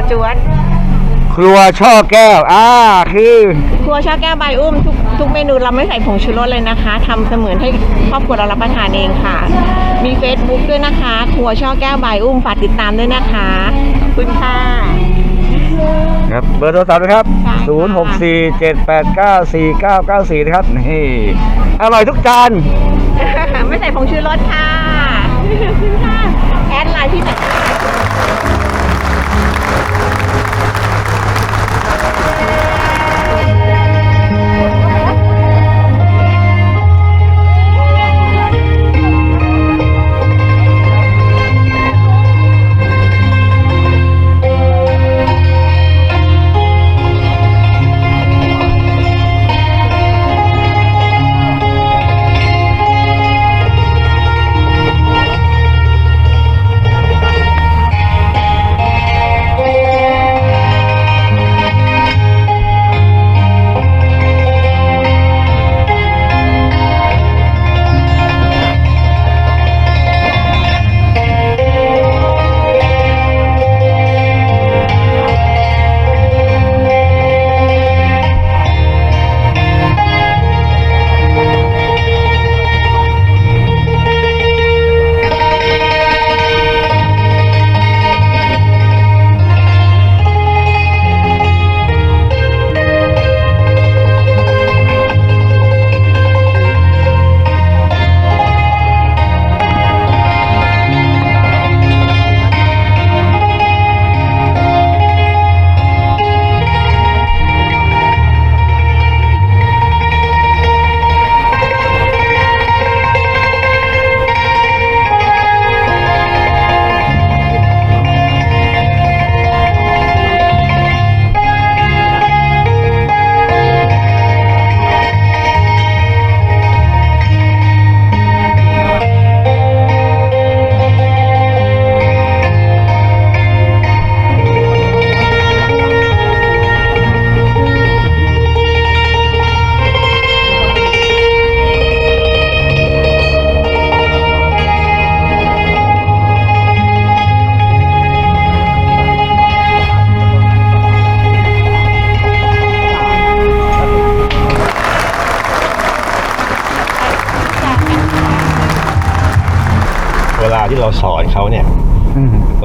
ประจวดครัวช่อแก้ว อ่า คือ ครัวช่อแก้วใบายอุ้มทุกทุกเมนูเราไม่ใส่ผงชูรสเลยนะคะทำเสมือนให้ครอบครัวเรารับประทานเองค่ะ มี Facebook ด้วยนะคะ ครัวช่อแก้วใบายอุ้มฝากติดตามด้วยนะคะขอบคุณค่ะ ครับ เบอร์โทรศัพท์นะครับ ใช่ค่ะ 0647894994 นะครับ นี่ อร่อยทุกจาน ไม่ใส่ผงชูรสค่ะ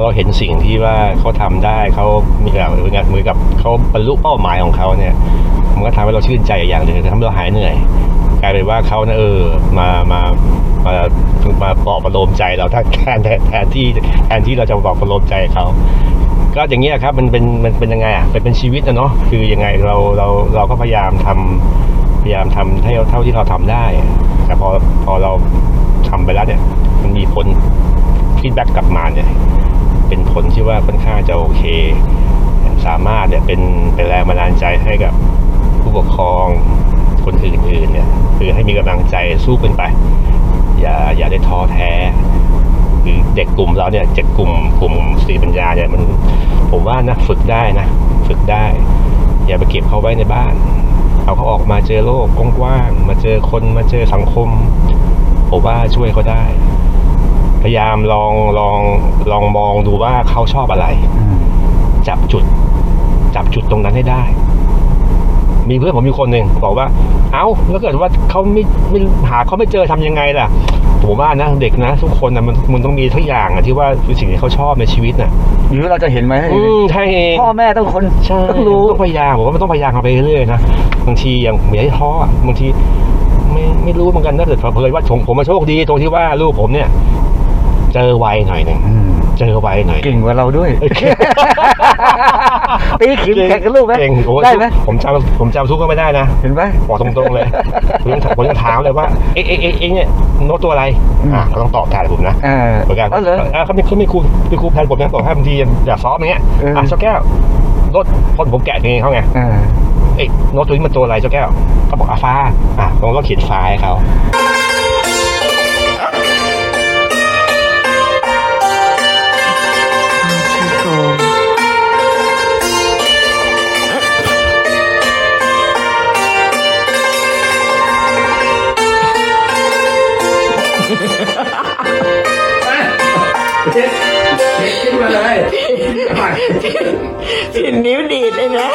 เราเห็นสิ่งที่ว่าเขาทำได้เขามีแบบเหมือนกับเหมือกับเขาบรรลุเป้าหมายของเขาเนี่ย มันก็ทำให้เราชื่นใจอย่างหนึ่งทำให้เราหายเหนื่อยกลายเป็นว่าเขาเนี่ยเออมามามามาปลอบประโลมใจเราถ้าแทนแทนที่แทนที่เราจะปลอบประโลมใจเขาก็อย่างเงี้ยครับมันเป็นมันเป็นยังไงอะเป็นเป็นชีวิตนะเนาะคือยังไงเราเราเราก็พยายามทำพยายามทำให้เท่าที่เราทำได้แต่พอพอเราทำไปแล้วเนี่ย มันมีผลฟีดแบ็กกลับมาเนี่ย เป็นผลที่ว่าค่อนข้างจะโอเค สามารถเนี่ยเป็นเป็นแรงบันดาลใจให้กับผู้ปกครองคนอื่นๆเนี่ยคือให้มีกำลังใจสู้กันไป อย่าอย่าได้ท้อแท้คือเด็กกลุ่มเราเนี่ยเจ็ดกลุ่มกลุ่มสติปัญญาเนี่ยมันผมว่านะฝึกได้นะฝึกได้ อย่าไปเก็บเขาไว้ในบ้าน เอาเขาออกมาเจอโลกกว้างๆมาเจอคนมาเจอสังคมผมว่าช่วยเขาได้ พยายามลองลองลองมองดูว่าเขาชอบอะไรอืมจับจุด จับจุดตรงนั้นให้ได้ มีเพื่อนผมมีคนหนึ่งบอกว่า เอ้าแล้วเกิดว่าเขาไม่ไม่หาเขาไม่เจอทำยังไงล่ะผมว่านะเด็กนะ ทุกคนนะมันมันต้องมีทุกอย่างอะที่ว่าคือสิ่งที่เขาชอบในชีวิตน่ะหรือเราจะเห็นไหมอืมใช่เองพ่อแม่ต้องคนใช่ต้องรู้ต้องพยายามผมว่ามันต้องพยายามทำไปเรื่อยๆนะบางทีอย่างอย่าให้ท้ออะบางทีไม่ไม่รู้เหมือนกันถ้าเกิดเผยว่าผมผมมาโชคดีตรงที่ว่าลูกผมเนี่ย เจอไวหน่อยหนึ่งอืมเจอไวหน่อยเก่งกว่าเราด้วยเออตีขิมแข่งกับลูกไหมเก่งโอ้ได้ไหมผมจำผมจำทุกก็ไม่ได้นะ เห็นไหมบอกตรงๆเลยผมยังผมยังถามเลยว่า เอ๊ะเอ๊ะเอ๊ะเอ๊ะเนี่ยโน้ตตัวอะไรอืมอะเขาต้องตอบแทนผมนะอ่าเหมือนกันอ๋อเหรออะเขาไม่เขาไม่ครูเป็นครูแทนผมนะบอกให้บางทีอย่าซ้อมอย่างเงี้ยเอออ่อะเจ้าแก้วโน้ตคนผมแกะเพลงเขาไงอ่าเอ้ยโน้ตตัวนี้มันตัวอะไรเจ้าแก้วเขาบอกอาฟ้าอะผมก็เขียนฟ้าให้เขา เช็ดเช็ดขึ้นมาเลยผิดนิ้วดีดเลยนะ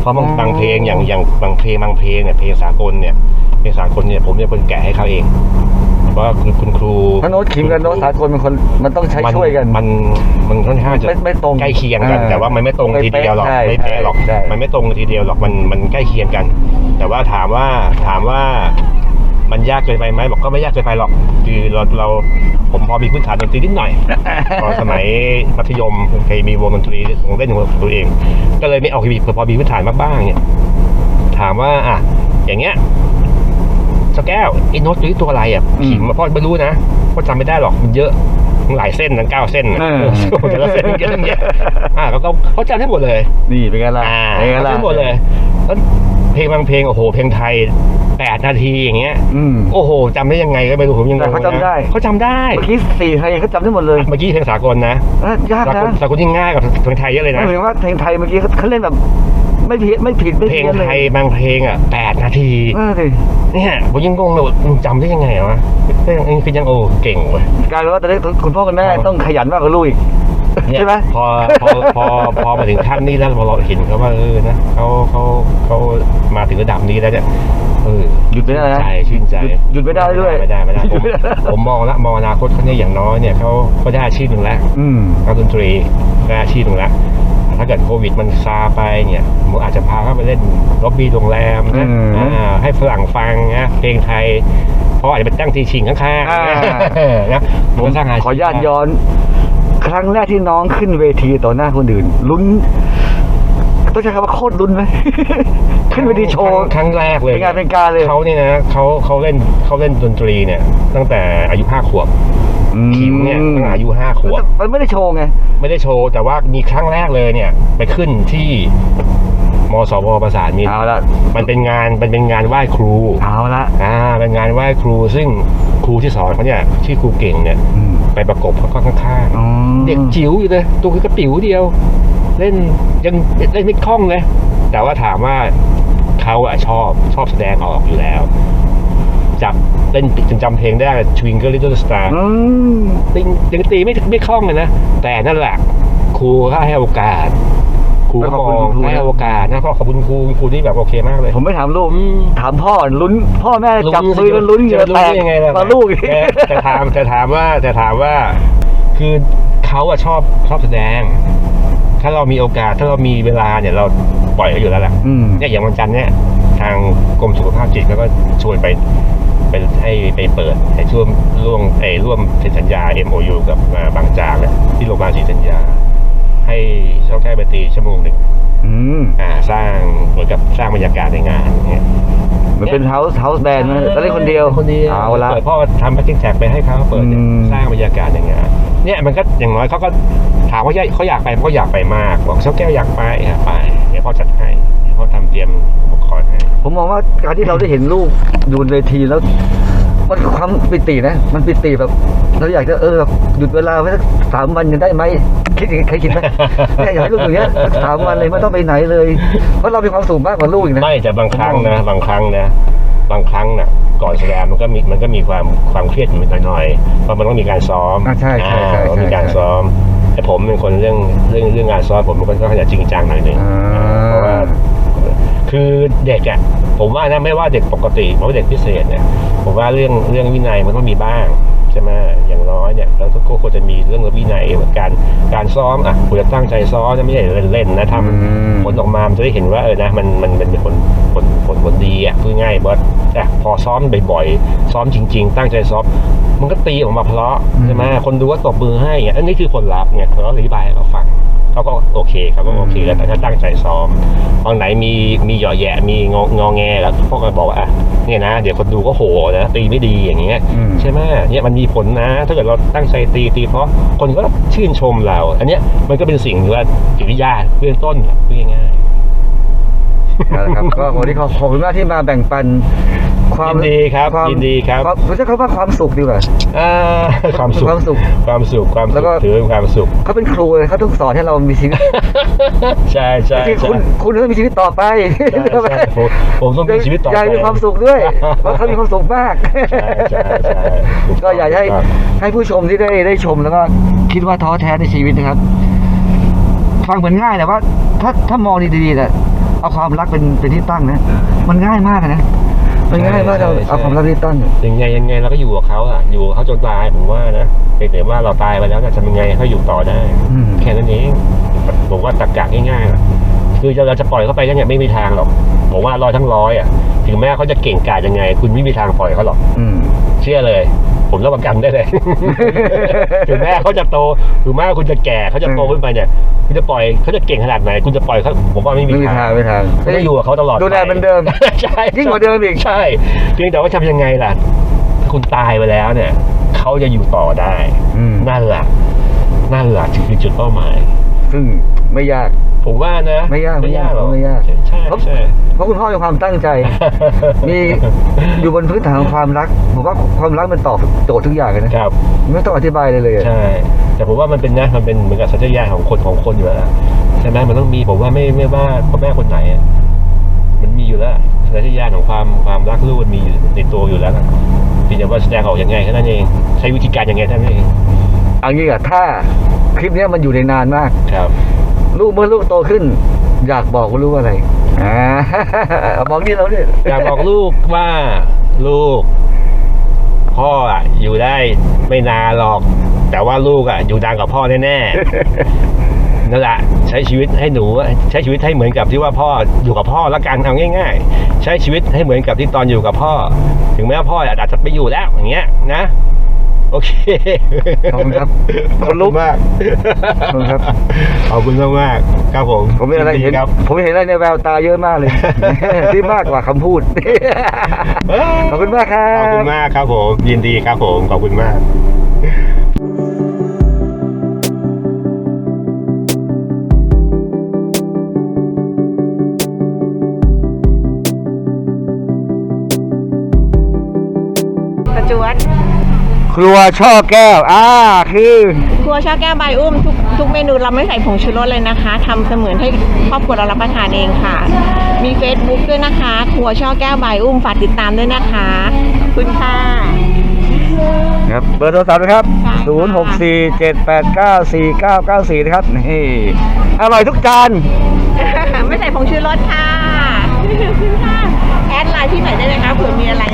เพราะบางบางเพลงอย่างอย่างบางเพลงบางเพลงเนี่ยเพลงสากลเนี่ย เพลงสากลเนี่ยผมเป็นคนแกะให้เขาเองเพราะว่าคุณคุณครูถ้าโน้ตขิมกับโน้ตสากลเป็นคนมันต้องใช้มัช่วยกัน มันมันค่อนข้างจะไม่ไม่ตรงใกล้เคียงกันเออแต่ว่ามันไม่ตรงไม่ทีเดียวหรอกเป๊ะไม่ใช่เป๊ะหรอกใช่ มันไม่ตรงทีเดียวหรอกมันมันใกล้เคียงกัน แต่ว่าถามว่าถามว่ามันยากเกินไปไหมบอกก็ไม่ยากเกินไปหรอก คือเราเราผมพอมีพื้นฐานดนตรีนิดหน่อย ตอนสมัยมัธยมเคยมีวงดนตรีวงเล่นของตัวเอง ก็เลยไม่เอาทีวีพอมีพื้นฐานมากบ้างเนี่ย ถามว่าอะอย่างเงี้ย สแก้วไอ้โน้ตตัวนี้ตัวอะไรอะอืมขิมมาพ่อไม่รู้นะเพราะจำไม่ได้หรอกมันเยอะมันหลายเส้นทั้งเก้าเส้นน่ะเออโอ้โหแต่ละเส้นเยอะตั้งแยะอ่าแล้วก็เขาจำได้หมดเลย นี่เป็นไงล่ะอ่าเป็นไงเขาล่ะจำได้หมดเลยแล้วเพลงบางเพลงโอ้โหเพลงไทยแปดนาทีอย่างเงี้ยอืมโอ้โหจำได้ยังไงก็ไม่รู้ผมยังงงแต่เขาจำได้นะเขาจำได้เมื่อกี้สี่ไทยเขาจำได้หมดเลยเมื่อกี้เพลงสากลนะเอ้ยยากสากนะลสากลยิ่งง่ายกว่าเพลงไทยเยอะเลยไม่นะถึงว่าเพลงไทยเมื่อกี้เขาเขาเล่นแบบ ไม่ผิดไม่ผิดไม่เพลเพี้งยนเลไทยยบางเพลงอะแปดนาที เออสิเนี่ยผมยังงงเลยว่ามึงจำได้ยังไงวะก็ยังคือยังโอ้เก่งเว้ย กลายเป็นว่าตอนนี้คุณพ่อคุณแม่ครับต้องขยันมากกว่าลูกอีก เนี่ยใช่ไหม พอพอพอพอมาถึงขั้นนี้แล้วพอเราเห็นเขาว่าเออนะเขาเขาเขามาถึงระดับนี้แล้วเนี่ยเออหยุดไม่ได้นะ ใจชื่นใจหยุดหยุดไม่ได้ด้วยไม่ได้ไม่ได้หยุผมดไม่ได้ผมมองละมองอนาคตเขาเนี่ยอย่างน้อยเนี่ยเขาเขาได้อาชีพหนึ่งแล้วอืม นักดนตรีได้อาชีพหนึ่งแล้ว ถ้าเกิดโควิดมันซาไปเนี่ยผมอาจจะพาเขาไปเล่นล็อบบี้โรงแรมนะอืม อ่าให้ฝรั่งฟังนะเพลงไทยเพราะอาจจะไปตั้งทีชิงข้างอ่าๆนะผมก็สร้างอาชีพ ขออนุญาตย้อน ครั้งแรกที่น้องขึ้นเวทีต่อหน้าคนอื่นลุ้นต้องใช้คำว่าโคตรลุ้นไหม ขึ้นเวทีโชว์ ครั้งแรกเลยเป็นงานเป็นการเลย เขาเนี่ยนะเขาเขาเล่นเขาเล่นดนตรีเนี่ย ตั้งแต่อายุห้าขวบ ขิมเนี่ยตั้งแต่อายุห้าขวบมันไม่ได้โชว์ไง ไม่ได้โชว์ แต่ว่ามีครั้งแรกเลยเนี่ย ไปขึ้นที่มสวประสานมิตรเอาละมันเป็นงานมันเป็นงานไหว้ครูเอาละอ่าเป็นงานไหว้ครู ซึ่งครูที่สอนเขาเนี่ยชื่อครูเก่งเนี่ยอืมไปประกบเขาก็ข้างอ๋อๆเด็กจิ๋วอยู่เลยตัวคือกระติ๋วเดียว เล่นยังเล่นไม่คล่องเลยแต่ว่าถามว่าเขาอะชอบชอบแสดงออกอยู่แล้ว จับ เล่นจนจำเพลงได้ Twinkle Little Star อืมตียังตีไม่ไม่คล่องเลยนะ แต่นั่นแหละครูก็ให้โอกาสครูก็มองให้โอกาสนะก็ขอบคุณครูครูที่แบบโอเคมากเลย ผมไม่ถามลูกอืมถามพ่อลุ้น พ่อแม่จับมือกันลุ้นเหงื่อจะแตรู้กได้ยังไงล่ะตอนลูกอีกแต่แต่ถามแต่ถามว่าแต่ถามว่า คือเขาอะชอบชอบแสดง ถ้าเรามีโอกาสถ้าเรามีเวลาเนี่ยเราปล่อยเขาอยู่แล้วแหละอืมเนี่ยอย่างวันจันทร์เนี่ยทางกรมสุขภาพจิตเขาก็ชวนไป ไปให้ไปเปิดให้ช่วมร่วมไอ้ร่วมเซ็นสัญญา MOU กับอ่าบางจากเนี่ยที่โรงพยาบาลศรีสัญญา ให้ช่องแก้บันตรีชั่วโมงหนึ่งอืมอ่าสร้างเหมือนกับสร้างบรรยากาศในงานอย่างเงี้ยมันเป็นเฮาส์เฮาส์แบนด์นะแต่เล่นคนเดียวคนเดียวเอาละเปิดพ่อทำแพ็กกิ้งแท็กไปให้เขาเปิดเนี่ยอืมสร้างบรรยากาศในงานเนี่ยมันก็อย่างน้อยเขาก็ถามว่าเขาอยากไปเขาก็อยากไปมากบอกเช้าแก้วอยากไปอะไปเดี๋ยวพ่อจัดให้เดี๋ยวพ่อทำเตรียมอุปกรณ์ให้ ผมมองว่าการที่เราได้เห็นลูกอยู่บนเวทีแล้ว มันคือความปิตินะ มันปิติแบบเราอยากจะเออแบบหยุดเวลาไว้สักสามวันยังได้ไหมคิดอย่างนี้ใครคิดไหมเนี่ยอยากให้ลูกอย่างเงี้ยสักสามวันเลยไม่ต้องไปไหนเลยเพราะเรามีความสุขมากกว่าลูกอีกนะไม่แต่บางครั้งนะ บางครั้งนะบางครั้งน่ะก่อนแสดงมันก็มีมันก็มีความความเครียดนิดหน่อยๆเพราะมันต้องมีการซ้อมอ่าใช่ใช่ใช่อ่าต้องมีการใช่ซ้อมแต่ผมเป็นคนเรื่องเรื่องเรื่องงานซ้อมผมมันก็ค่อนข้างจะจริงจังหน่อยหนึงอ่าอ่าเพราะว่า คือเด็กอะผมว่านะไม่ว่าเด็กปกติหรือว่าเด็กพิเศษเนี่ยผมว่าเรื่องเรื่องวินัยมันต้องมีบ้างใช่ไหมอย่างน้อยเนี่ยแล้วก็ควรจะมีเรื่องวินัยเหมือนกันการซ้อมอะควรจะตั้งใจซ้อมนะไม่ใช่เล่นๆนะทำอืมผลออกมามันจะได้เห็นว่าเออนะมันมันมันเป็นผลผลผลผลดีอะพูดง่ายบอสแต่พอซ้อมบ่อยๆซ้อมจริง ๆ ตั้งใจซ้อมมันก็ตีออกมาเพราะใช่ไหมคนดูก็ตบมือให้อะอันนี้คือผลลัพธ์ไงเราอธิบายให้เขาฟัง เขาก็โอเคเขาก็โอเคแล้วแต่ถ้าตั้งใจซ้อมตอนไหนมีมีเหยาะแหยะมีงองอแงแล้วพวกก็บอกว่าอะเนี่ยนะ เดี๋ยวคนดูก็โหนะตีไม่ดีอย่างเงี้ยอืมใช่ไหมเนี่ยมันมีผลนะ ถ้าเกิดเราตั้งใจตีตีเพราะคนก็ชื่นชมเรา อันเนี้ยมันก็เป็นสิ่งที่ว่าจิตวิทยาเบื้องต้นพูดง่ายๆ เอาละครับก็วันนี้ขอขอบคุณมากที่มาแบ่งปันความยินดีครับวามยินดีครับ วามผมจะเขาว่าความสุขดีกว่า อ่าความสุข ความสุขความสุขความแล้สุวก็ขถือเป็นความสุข เขาเป็นครูเลยเขาต้องสอนให้เรามีชีวิตใช่ใช่ที่ใช่คุณคุณต้องมีชีวิตต่อไปใช่ใช่ผมผมต้องมีชีวิตต่อไปอยากมีความสุขด้วยเพราะเขามีความสุขมาก ใช่ใช่ใช่ถูต้องก็อยากให้ถูต้งให้ผู้ชมที่ได้ได้ชมแล้วก็คิดว่าท้อแท้ในชีวิตนะครับ ฟังเหมือนง่ายแต่ว่า ถ้าถ้ามองดีๆเนี่ย เอาความรักเป็นเป็นที่ตั้งนะ มันง่ายมากนะมันง่ายมากเราเอาความรักเป็นที่ตั้งยังไงยังไงเราก็อยู่กับเขาอะอยู่กับเขาจนตายผมว่านะเพียงแต่ว่าเราตายไปแล้วเนี่ยจะเป็นไงให้เขาอยู่ต่อได้อืมแค่นั้นเองผมว่าตักกะง่ายๆอะคือเราจะปล่อยเขาไปได้ไงไม่มีทางหรอกผมว่าร้อยทั้งร้อยอะถึงแม้เขาจะเก่งกาจยังไง คุณไม่มีทางปล่อยเขาหรอกอืมเชื่อเลย ผมรับประกันได้เลย ถึงแม้เขาจะโตถึงแม้คุณจะแก่เขาจะโตขึ้นไปเนี่ยคุณจะปล่อยเขาจะเก่งขนาดไหน คุณจะปล่อยเขาผมว่าไม่มีไม่มีทางไม่มีทางคุณจะอยู่กับเขาตลอดดูแลไปเหมือนเดิม ใช่ยิ่งกว่าเดิมอีก ใช่เพียงแต่ว่าทำยังไงล่ะ ถ้าคุณตายไปแล้วเนี่ยเขาจะอยู่ต่อได้ อืมนั่นแหละนั่นแหละคือจุดเป้าหมาย ซึ่งไม่ยาก ผมว่านะไม่ยากไม่ยากหรอกไม่ยากใช่ใช่เพราะใช่เพราะคุณพ่อมีความตั้งใจ มีอยู่บนพื้นฐานของความรัก ผมว่าความรักมันตอบโจทย์ทุกอย่างเลยนะครับไม่ต้องอธิบายเลยเลยอะใช่แต่ผมว่ามันเป็นนะมันเป็นเหมือนกับสัญชาตญาณของคนของคนอยู่แล้วอะใช่ไหมมันต้องมีผมว่าไม่ไม่ว่าพ่อแม่คนไหนอะมันมีอยู่แล้วสัญชาตญาณของความความรักลูกมันมีอยู่ในตัวอยู่แล้วอะเพียงแต่ว่าแสดงออกยังไงแค่นั้นเองใช้วิธีการยังไงเท่านั้นเองเอางี้อะถ้าคลิปเนี้ยมันอยู่ในนานมากครับ ลูกเมื่อลูกโตขึ้น อยากบอกว่าลูกอะไรอ่าบอกนี่เราเนี่ยอยากบอกลูกว่าลูก พ่ออะอยู่ได้ไม่นานหรอก แต่ว่าลูกอะอยู่ดังกับพ่อแน่ๆนั่นแหละใช้ชีวิตให้หนู ใช้ชีวิตให้เหมือนกับที่ว่าพ่ออยู่กับพ่อแล้วกันเอาง่าย ๆ ใช้ชีวิตให้เหมือนกับที่ตอนอยู่กับพ่อ ถึงแม้ว่าพ่ออาจจะไปอยู่แล้วอย่างเงี้ยนะ โอเค ขอบคุณครับขอบคุณมากขอบคุณครับขอบคุณมากมากๆครับผม ผมเห็นอะไรยิเห็นดีครับผมเห็นอะไรในแววตาเยอะมากเลย ที่มากกว่าคำพูด ขอบคุณมากครับ ขอบคุณมากครับผม ยินดีครับผม ขอบคุณมากประจวด ครัวช่อแก้ว อ่า คือ ครัวช่อแก้วใบอุ้มทุกทุกเมนูเราไม่ใส่ผงชูรสเลยนะคะทำเสมือนให้ครอบครัวเรารับประทานเองค่ะ มี Facebook ด้วยนะคะ ครัวช่อแก้วใบอุ้มฝากติดตามด้วยนะคะขอบคุณค่ะ ครับ เบอร์โทรศัพท์นะครับ ใช่ค่ะ 0647894994 นะครับ นี่ อร่อยทุกจาน ไม่ใส่ผงชูรสค่ะขอบคุณค่ะแอดไลน์ที่ไหนได้ไหมคะเผื่อมีอะไร